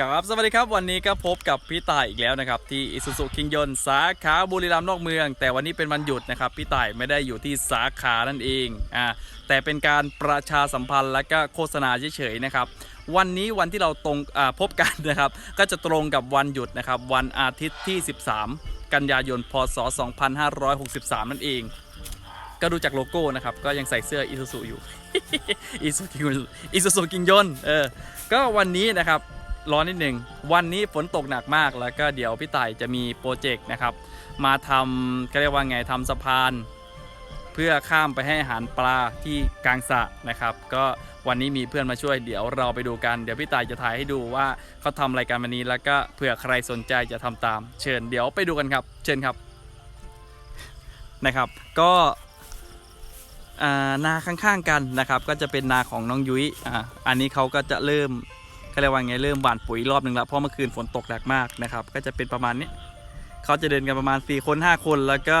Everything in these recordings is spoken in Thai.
ครับสวัสดีครับวันนี้ก็พบกับพี่ต่ายอีกแล้วนะครับ ที่อิสุสุคิงยนสาขาบุรีรัมย์นอกเมือง แต่วันนี้เป็นวันหยุดนะครับ พี่ต่ายไม่ได้อยู่ที่สาขานั่นเองอ่าแต่เป็นการประชาสัมพันธ์และก็โฆษณาเฉยๆนะครับ วันนี้วันที่เราตรงอ่าพบกันนะครับ ก็จะตรงกับวันหยุดนะครับ วันอาทิตย์ที่ 13 กันยายนพศ 2563 นั่นเองก็ดูจากโลโก้นะครับ ก็ยังใส่เสื้ออิสุสุอยู่อิสุสุกิงยนเออ ก็วันนี้นะครับ ร้อนนิดหนึ่งวันนี้ฝนตกหนักมากแล้วก็เดี๋ยวพี่ต่ายจะมีโปรเจกต์นะครับ มาทำก็เรียกว่าไงทำสะพาน เพื่อข้ามไปให้อาหารปลาที่กลางสระนะครับ ก็วันนี้มีเพื่อนมาช่วยเดี๋ยวเราไปดูกันเดี๋ยวพี่ต่ายจะถ่ายให้ดูว่าเขาทำอะไรกันวันนี้แล้วก็เผื่อใครสนใจจะทำตาม เชิญเดี๋ยวไปดูกันครับ เชิญครับนะครับ ก็นาข้างๆกันนะครับ ก็จะเป็นนาของน้องยุ้ยอ่าอันนี้เขาก็จะเริ่ม เขาเรียกว่าไงเริ่มหว่านปุ๋ยรอบหนึ่งแล้วเพราะเมื่อคืนฝนตกหนักมากนะครับ ก็จะเป็นประมาณนี้เขาจะเดินกันประมาณ 4 คน 5 คน แล้วก็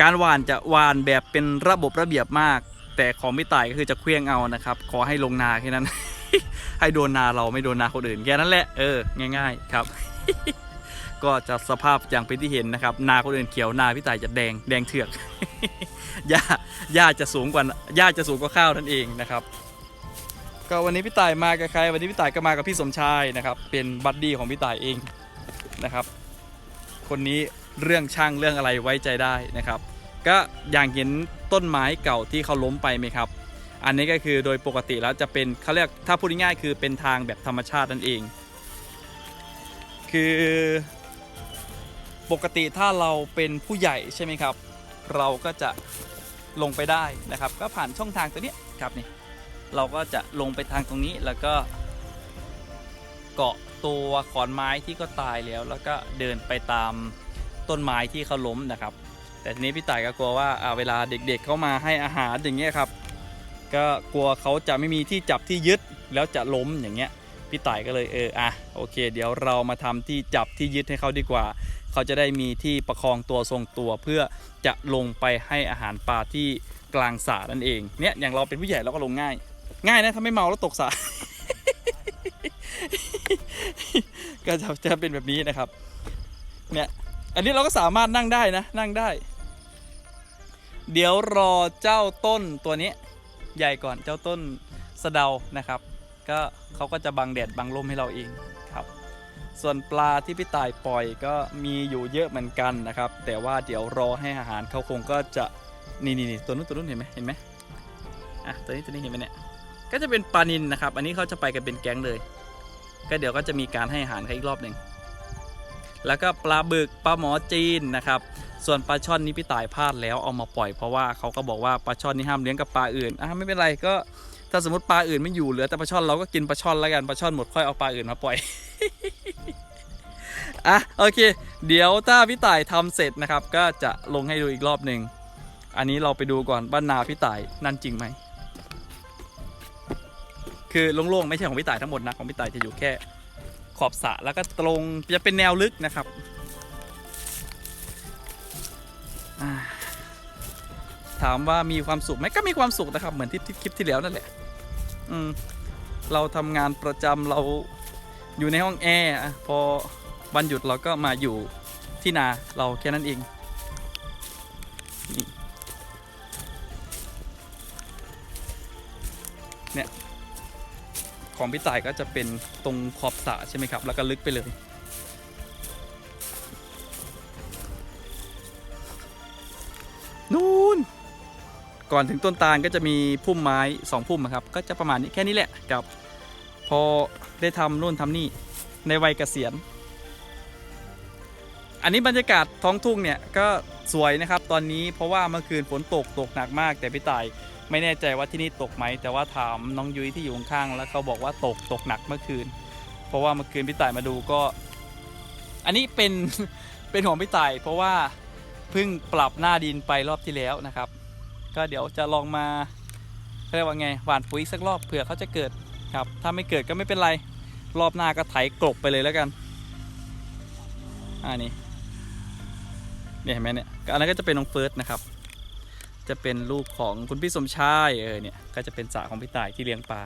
การหวานจะหวานแบบเป็นระบบระเบียบมาก แต่ของพี่ต่ายก็คือจะเคลี้ยงเอานะครับ ขอให้ลงนาแค่นั้น ให้โดนนาเราไม่โดนนาคนอื่นแค่นั้นแหละเออง่าย ๆครับ ก็จะสภาพอย่างเป็นที่เห็นนะครับ นาคนอื่นเขียวนาพี่ต่ายจะแดงแดงเถือกหญ้าหญ้าจะสูงกว่าหญ้าจะสูงกว่าข้าวนั่นเองนะครับ ก็วันนี้พี่ต่ายมากับใคร วันนี้พี่ต่ายก็มากับพี่สมชายนะครับ เป็นบัดดี้ของพี่ต่ายเองนะครับ คนนี้เรื่องช่างเรื่องอะไรไว้ใจได้นะครับ ก็อย่างเห็นต้นไม้เก่าที่เขาล้มไปไหมครับ อันนี้ก็คือโดยปกติแล้วจะเป็นเขาเรียกถ้าพูดง่ายๆคือเป็นทางแบบธรรมชาตินั่นเอง คือปกติถ้าเราเป็นผู้ใหญ่ใช่ไหมครับ เราก็จะลงไปได้นะครับ ก็ผ่านช่องทางตัวนี้ครับนี่ เราก็จะลงไปทางตรงนี้แล้วก็เกาะตัวขอนไม้ที่ก็ตายแล้ว แล้วก็เดินไปตามต้นไม้ที่เขาล้มนะครับ แต่ทีนี้พี่ต่ายก็กลัวว่าอ่าเวลาเด็กๆเขามาให้อาหารอย่างเงี้ยครับ ก็กลัวเขาจะไม่มีที่จับที่ยึดแล้วจะล้มอย่างเงี้ยพี่ต่ายก็เลยเอออะโอเค เดี๋ยวเรามาทำที่จับที่ยึดให้เขาดีกว่า เขาจะได้มีที่ประคองตัวทรงตัวเพื่อจะลงไปให้อาหารปลาที่กลางสระนั่นเองเนี่ยอย่างเราเป็นผู้ใหญ่เราก็ลงง่าย ง่ายนะ ถ้าไม่เมาแล้วตกสระก็จะจะเป็นแบบนี้นะครับ เนี่ย อันนี้เราก็สามารถนั่งได้นะ นั่งได้ เดี๋ยวรอเจ้าต้นตัวนี้ ใหญ่ก่อนเจ้าต้นสะเดานะครับ ก็เขาก็จะบังแดดบังลมให้เราเองครับ ส่วนปลาที่พี่ต่ายปล่อยก็มีอยู่เยอะเหมือนกันนะครับ แต่ว่าเดี๋ยวรอให้อาหารเขาคงก็จะนี่นี่นี่ตัวนู้นตัวนู้นเห็นไหมเห็นไหมอะตัวนี้ตัวนี้เห็นไหมเนี่ย ก็จะเป็นปลานินนะครับ อันนี้เขาจะไปกันเป็นแก๊งเลย ก็เดี๋ยวก็จะมีการให้อาหารเขาอีกรอบหนึ่งแล้วก็ปลาบึกปลาหมอจีนนะครับ ส่วนปลาช่อนนี้พี่ต่ายพลาดแล้วเอามาปล่อยเพราะว่าเขาก็บอกว่าปลาช่อนนี่ห้ามเลี้ยงกับปลาอื่นอะไม่เป็นไรก็ถ้าสมมติปลาอื่นไม่อยู่เหลือแต่ปลาช่อนเราก็กินปลาช่อนแล้วกันปลาช่อนหมดค่อยเอาปลาอื่นมาปล่อยอะโอเค เดี๋ยวถ้าพี่ต่ายทำเสร็จนะครับ ก็จะลงให้ดูอีกรอบหนึ่งอันนี้เราไปดูก่อนบ้านนาพี่ต่ายนั่นจริงไหม คือโล่งๆไม่ใช่ของพี่ต่ายทั้งหมดนะของพี่ต่ายจะอยู่แค่ขอบสระแล้วก็ตรงจะเป็นแนวลึกนะครับถามว่ามีความสุขไหมก็มีความสุขนะครับเหมือนที่คลิปที่แล้วนั่นแหละ อืมเราทำงานประจำเราอยู่ในห้องแอร์พอวันหยุดเราก็มาอยู่ที่นาเราแค่นั้นเองนี่ ของพี่ต่ายก็จะเป็นตรงขอบสระใช่ไหมครับ แล้วก็ลึกไปเลย นู่น ก่อนถึงต้นตาลก็จะมีพุ่มไม้สองพุ่มอะครับ ก็จะประมาณนี้แค่นี้แหละครับ พอได้ทำนู่นทำนี่ในวัยเกษียณ อันนี้บรรยากาศท้องทุ่งเนี่ยก็สวยนะครับ ตอนนี้เพราะว่าเมื่อคืนฝนตกตกหนักมากแต่พี่ต่าย ไม่แน่ใจว่าที่นี่ตกไหม แต่ว่าถามน้องยุ้ยที่อยู่ข้างๆแล้วเขาบอกว่าตกตกหนักเมื่อคืน เพราะว่าเมื่อคืนพี่ต่ายมาดูก็ อันนี้เป็นเป็นของพี่ต่ายเพราะว่าเพิ่งปรับหน้าดินไปรอบที่แล้วนะครับ ก็เดี๋ยวจะลองมาเรียกว่าไงหว่านปุ๋ยสักรอบเผื่อเขาจะเกิดครับ ถ้าไม่เกิดก็ไม่เป็นไร รอบหน้าก็ไถกลบไปเลยแล้วกันอ่านี่เนี่ยเห็นไหมเนี่ยอันนั้นก็จะเป็นน้องเฟิร์สนะครับ จะเป็นลูกของคุณพี่สมชายเออเนี่ยก็จะเป็นสาของพี่ต่ายที่เลี้ยงปลา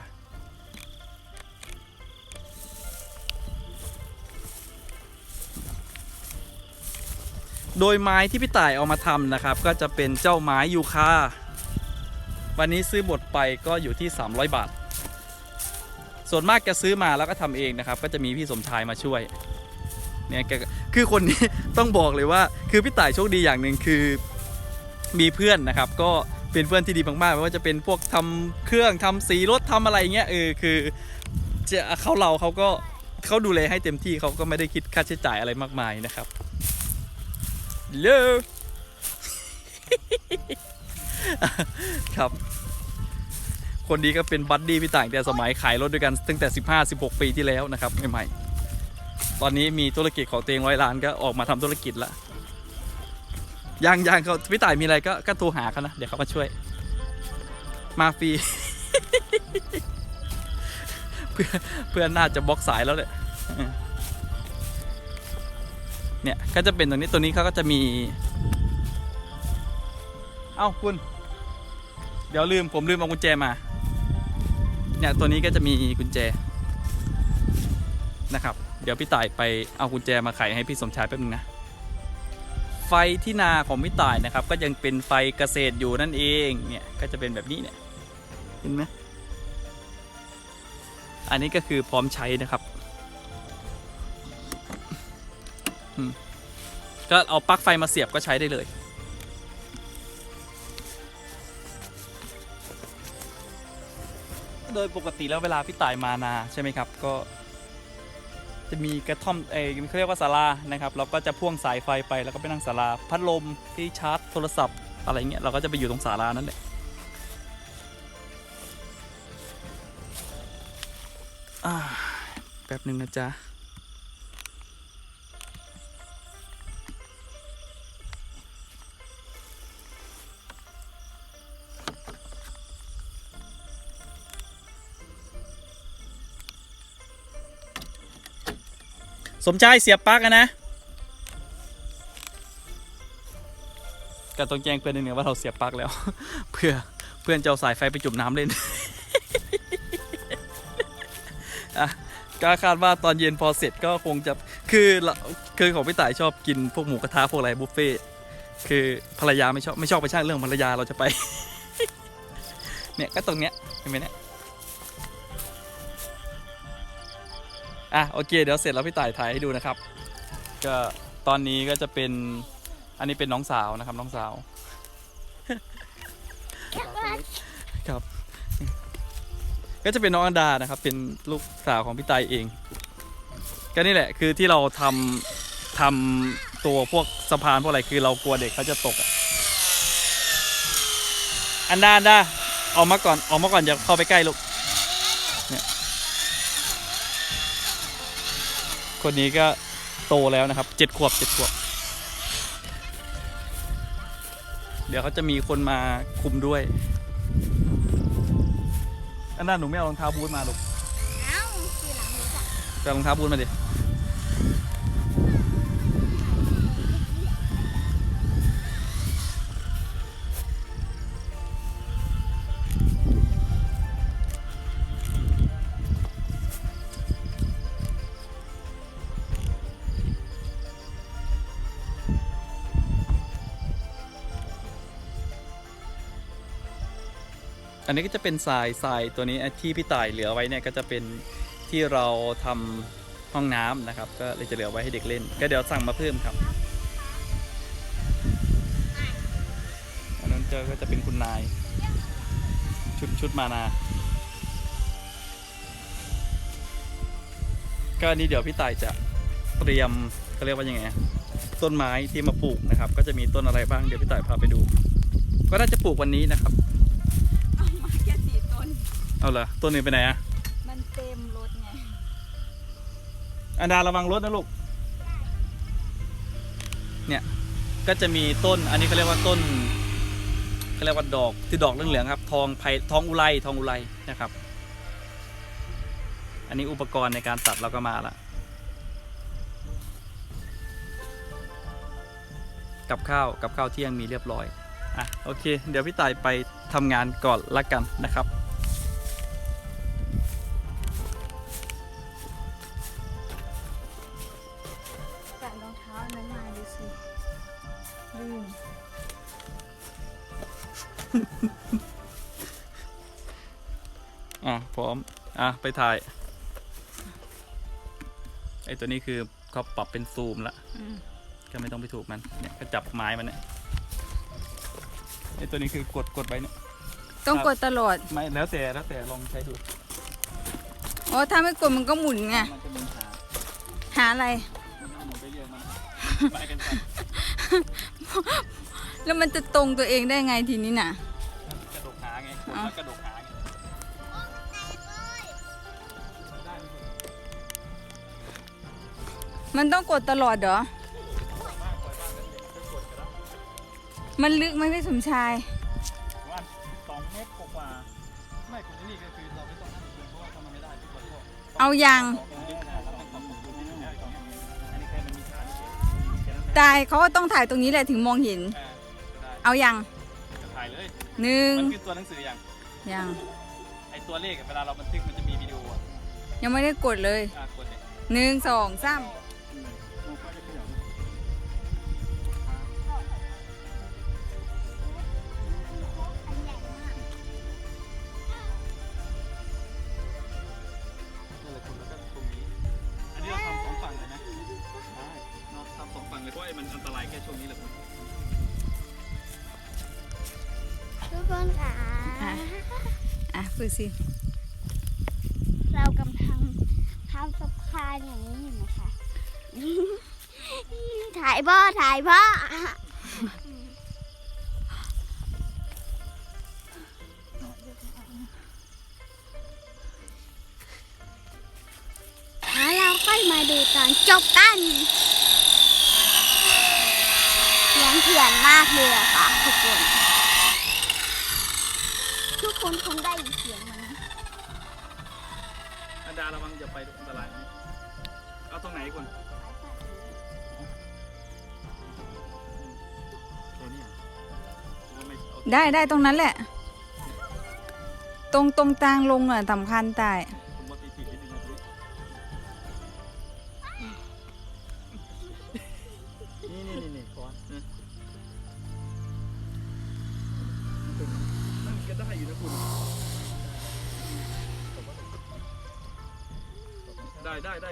โดยไม้ที่พี่ต่ายเอามาทำนะครับ ก็จะเป็นเจ้าไม้ยูคาวันนี้ซื้อบดไปก็อยู่ที่ 300 บาท ส่วนมากแกซื้อมาแล้วก็ทำเองนะครับ ก็จะมีพี่สมชายมาช่วยเนี่ยแกคือคนนี้ต้องบอกเลยว่า คือพี่ต่ายโชคดีอย่างหนึ่งคือ มีเพื่อนนะครับ ก็เป็นเพื่อนที่ดีมากๆไม่ว่าจะเป็นพวกทำเครื่องทำสีรถทำอะไรเงี้ยเออคือจะเขาเราเขาก็เขาดูแลให้เต็มที่เขาก็ไม่ได้คิดค่าใช้จ่ายอะไรมากมายนะครับเลครับ คนนี้ก็เป็นบัดดี้พี่ต่างแต่สมัยขายรถด้วยกันตั้งแต่ 15-16 ปีที่แล้วนะครับใหม่ๆตอนนี้มีธุรกิจของตัวเองร้อยล้านก็ออกมาทำธุรกิจละ ยังยังเขาพี่ต่ายมีอะไรก็ก็โทรหาเขานะ เดี๋ยวเขามาช่วย มาฟรี เพื่อนเพื่อนน่าจะบล็อกสายแล้วเลยเนี่ยก็จะเป็นตรงนี้ตัวนี้เขาก็จะมี เอ้าคุณ เดี๋ยวลืมผมลืมเอากุญแจมา เนี่ยตัวนี้ก็จะมีกุญแจนะครับ เดี๋ยวพี่ต่ายไปเอากุญแจมาไขให้พี่สมชายแป๊บนึงนะ ไฟที่นาของพี่ต่ายนะครับ ก็ยังเป็นไฟเกษตรอยู่นั่นเองเนี่ยก็จะเป็นแบบนี้เนี่ยเห็นไหมอันนี้ก็คือพร้อมใช้นะครับก็เอาปลั๊กไฟมาเสียบก็ใช้ได้เลย โดยปกติแล้วเวลาพี่ต่ายมานาใช่ไหมครับ ก็ จะมีกระท่อมเออเขาเรียกว่าศาลานะครับเราก็จะพ่วงสายไฟไปแล้วก็ไปนั่งศาลาพัดลมที่ชาร์จโทรศัพท์อะไรเงี้ยเราก็จะไปอยู่ตรงศาลานั่นแหละอ่าแป๊บหนึ่งนะจ๊ะ สมชายเสียบปลั๊กนะก็ต้องแจ้งเพื่อนนิดนึงว่าเราเสียบปลั๊กแล้ว เพื่อเพื่อนจะเอาสายไฟไปจุ่มน้ำเล่นอะก็คาดว่าตอนเย็นพอเสร็จก็คงจะคือเราคือของพี่ต่ายชอบกินพวกหมูกระทะพวกอะไรบุฟเฟ่คือภรรยาไม่ชอบไม่ชอบไปช่างเรื่องภรรยาเราจะไป เนี่ยก็ตรงเนี้ยเห็นไหมเนี่ย อะโอเค เดี๋ยวเสร็จแล้วพี่ต่ายถ่ายให้ดูนะครับ ก็ตอนนี้ก็จะเป็นอันนี้เป็นน้องสาวนะครับน้องสาวครับ ก็จะเป็นน้องอันดานะครับ เป็นลูกสาวของพี่ตายเอง ก็นี่แหละคือที่เราทำทำตัวพวกสะพานพวกอะไรคือเรากลัวเด็กเขาจะตกอะอันดาอันดาออกมาก่อนออกมาก่อนอย่าเข้าไปใกล้ลูก คนนี้ก็โตแล้วนะครับเจ็ดขวบเจ็ดขวบ เดี๋ยวเขาจะมีคนมาคุมด้วย อันนั้นหนูไม่เอารองเท้าบูทมาลูกเอ้าขี่หลังรถอะไปเอารองเท้าบูทมาดิ อันนี้ก็จะเป็นทรายทรายตัวนี้ที่พี่ต่ายเหลือไว้เนี่ยก็จะเป็นที่เราทำห้องน้ำนะครับ ก็เลยจะเหลือไว้ให้เด็กเล่น ก็เดี๋ยวสั่งมาเพิ่มครับอันนั้นเจอก็จะเป็นคุณนาย ชุดชุดมานา ก็นี้เดี๋ยวพี่ต่ายจะเตรียมเขาเรียกว่ายังไงต้นไม้ที่มาปลูกนะครับ ก็จะมีต้นอะไรบ้างเดี๋ยวพี่ต่ายพาไปดู ก็น่าจะปลูกวันนี้นะครับ เอาเหรอต้นนี้ไปไหนอะมันเต็มรถไง อันดาระวังรถนะลูก เนี่ย ก็จะมีต้น อันนี้เขาเรียกว่าต้นเขาเรียกว่าดอกที่ดอกเหลืองๆครับ ทองไผ่ทองอุไรทองอุไรนะครับ อันนี้อุปกรณ์ในการตัดเราก็มาละกับข้าวกับข้าวเที่ยงมีเรียบร้อย อะโอเค เดี๋ยวพี่ต่ายไปทำงานก่อนละกันนะครับ ไปถ่าย ไอตัวนี้คือเขาปรับเป็นซูมละอืมก็ไม่ต้องไปถูกมัน เนี่ยก็จับไม้มันเนี่ยไอตัวนี้คือกดกดไปเนี่ย ต้องครับกดตลอด ไม่แล้วแต่แล้วแต่ลองใช้ดู อ๋อ ถ้าไม่กดมันก็หมุนไง มันจะมีหา หาอะไรมันหมุนไปเรื่อยมันไปกันไปแล้วมันจะตรงตัวเองได้ไงทีนี้น่ะ กระดกหาไงกดเอาแล้วกระดกหา มันต้องกดตลอดเหรอบ้างปล่อยบ้างแล้วเด็กก็กดกันแล้วมันลึกไหมพี่สมชายประมาณสองเมตรกว่าๆไม่คุณนี่ก็คือเราไม่ต้องนั่งคุยเพราะว่าทำมันไม่ได้ทุกคนก็เอายังตายเขาก็ต้องถ่ายตรงนี้แหละถึงมองเห็นเอายังถ่ายเลย หนึ่งมันคือตัวหนังสืออย่างยังไอตัวเลขอะเวลาเราบันทึกมันจะมีวิดีโออะยังไม่ได้กดเลยอะกดเลยหนึ่งสองสาม องฝั่งเลยเพราะไอ้มันอันตรายแค่ช่วงนี้แหละคุณทุกคนค่ะ อะฝึกสิเรากำลังทำสะพานอย่างนี้อยู่นะคะถ่ายพ่อถ่ายพ่อแล้วเราค่อยมาดูตอนจบกัน เสียงเถื่อนมากเลยอะค่ะทุกคน ทุกคนคงได้ยินเสียงมันอันดาระวังอย่าไปอันตรายนะเอาตรงไหนคุณตัวนี้อะหรือว่าไม่เอาได้ได้ตรงนั้นแหละ ตรงตรงกลางลงอะสำคัญตาย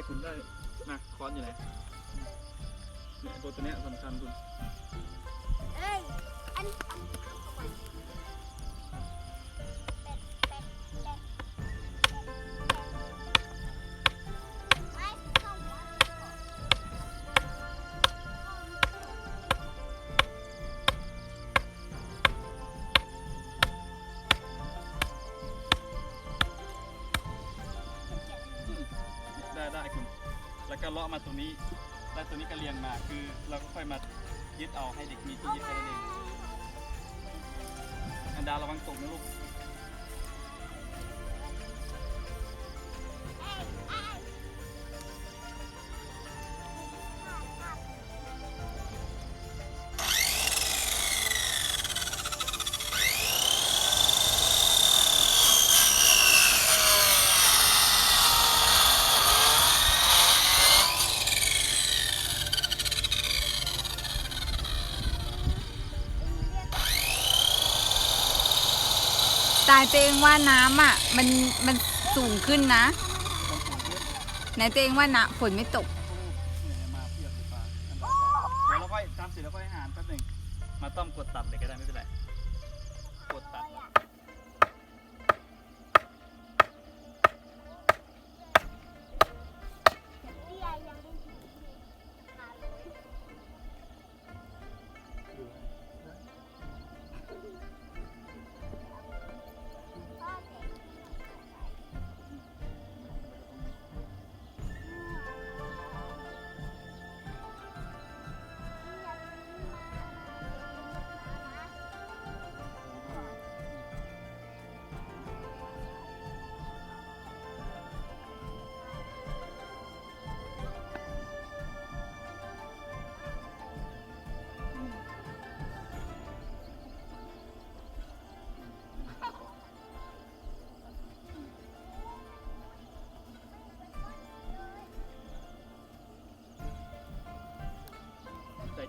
คุณได้นะคอนอยู่ไหนเนี่ยตัวตัวเนี้ยสำคัญคุณเอ้ยอันอันอื คือเราก็ค่อยมายึดเอาให้เด็กมีที่ยึดแค่นั้นเองอันดาระวังตกนะลูกายตัวเองว่าน้ำอะ มันมันสูงขึ้นนะ ไหนตัวเองว่าน้ำฝนไม่ตก มาเพียบเลยปลาอันดาเดี๋ยวเราค่อยทำเสร็จแล้วค่อยหารแป๊บหนึงมาต้อมกดตัดเลยก็ได้ไม่เป็นไร กดตัดแล้ว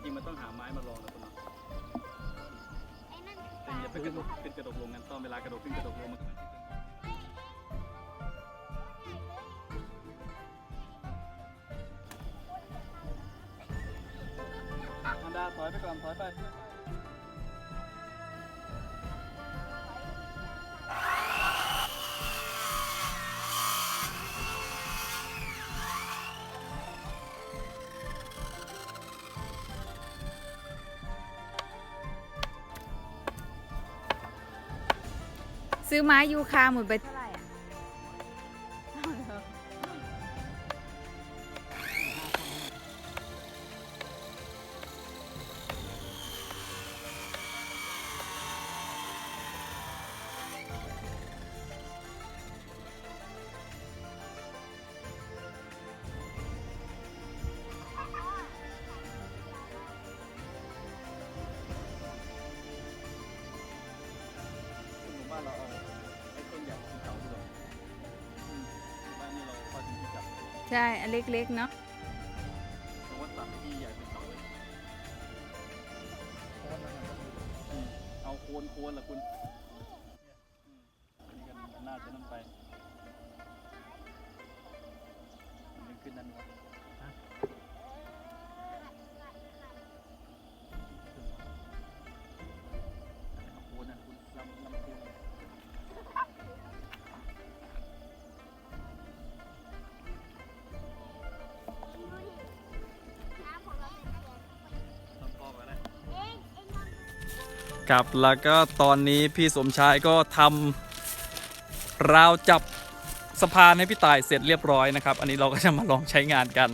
ริงมันต้องหาไม้มารองนะคุณนาอ้นนคือแต่ปลาอย่าไปกระโดดเป็นกระโดดลงกันตอนเวลากระโดดขึ้นกระโดดลงมันก็ไม่มดาถอยไปก่อนถอยไป ซื้อไม้ยูคาหมดไป ใช่อันเล็กๆเนาะ ครับแล้วก็ตอนนี้พี่สมชายก็ทำราวจับสะพานให้พี่ตายเสร็จเรียบร้อยนะครับ อันนี้เราก็จะมาลองใช้งานกัน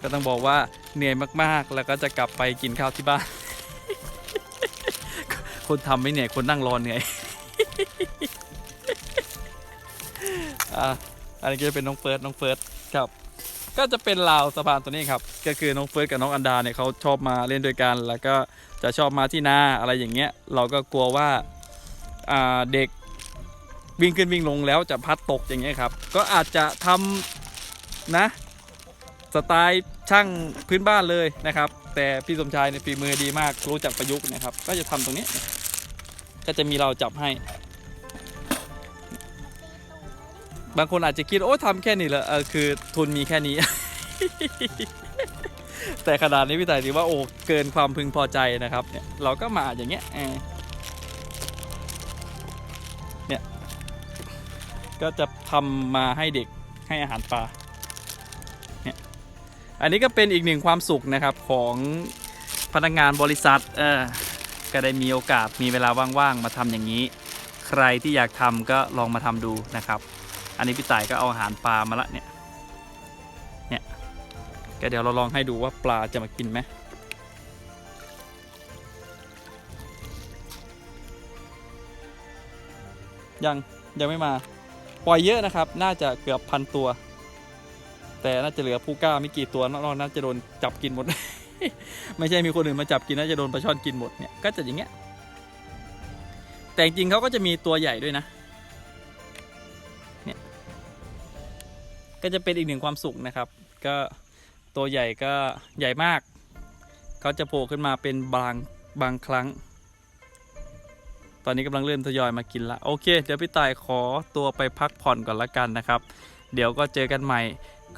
ก็ต้องบอกว่าเหนื่อยมากๆ แล้วก็จะกลับไปกินข้าวที่บ้าน คนทำไม่เหนื่อยคนนั่งรอเหนื่อยอะอันนี้ก็จะเป็นน้องเฟิร์สน้องเฟิร์สครับ ก็จะเป็นราวสะพานตัวนี้ครับ ก็คือน้องเฟิร์สกับน้องอันดาเนี่ยเขาชอบมาเล่นด้วยกัน แล้วก็จะชอบมาที่นาอะไรอย่างเงี้ย เราก็กลัวว่าเด็กวิ่งขึ้นวิ่งลงแล้วจะพัดตกอย่างเงี้ยครับ ก็อาจจะทำนะสไตล์ช่างพื้นบ้านเลยนะครับ แต่พี่สมชายในฝีมือดีมากรู้จักประยุกต์นะครับ ก็จะทำตรงนี้ ก็จะมีเราจับให้ บางคนอาจจะคิดโอ้ทำแค่นี้เหรอเออคือทุนมีแค่นี้ แต่ขนาดนี้พี่ต่ายถือว่าโอ้เกินความพึงพอใจนะครับเนี่ยเราก็มาอย่างเงี้ยเนี่ยก็จะทำมาให้เด็กให้อาหารปลาเนี่ยอันนี้ก็เป็นอีกหนึ่งความสุขนะครับของพนักงานบริษัทเออก็ได้มีโอกาสมีเวลาว่างๆมาทำอย่างนี้ ใครที่อยากทำก็ลองมาทำดูนะครับ อันนี้พี่ต่ายก็เอาอาหารปลามาละเนี่ย เนี่ยก็เดี๋ยวเราลองให้ดูว่าปลาจะมากินไหมยัง ยังไม่มา ปล่อยเยอะนะครับ น่าจะเกือบพันตัว แต่น่าจะเหลือผู้กล้าไม่กี่ตัวนอกนั้นจะโดนจับกินหมด ไม่ใช่มีคนอื่นมาจับกินน่าจะโดนปลาช่อนกินหมดเนี่ย ก็จะอย่างเงี้ย แต่จริงๆเขาก็จะมีตัวใหญ่ด้วยนะ ก็จะเป็นอีกหนึ่งความสุขนะครับ ก็ตัวใหญ่ก็ใหญ่มาก เขาจะโผล่ขึ้นมาเป็นบางบางครั้ง ตอนนี้กำลังเริ่มทยอยมากินละโอเค เดี๋ยวพี่ต่ายขอตัวไปพักผ่อนก่อนละกันนะครับ เดี๋ยวก็เจอกันใหม่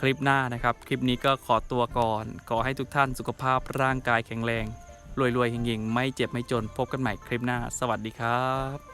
คลิปหน้านะครับ คลิปนี้ก็ขอตัวก่อน ขอให้ทุกท่านสุขภาพร่างกายแข็งแรง รวยๆเฮงๆ ไม่เจ็บไม่จน พบกันใหม่คลิปหน้า สวัสดีครับ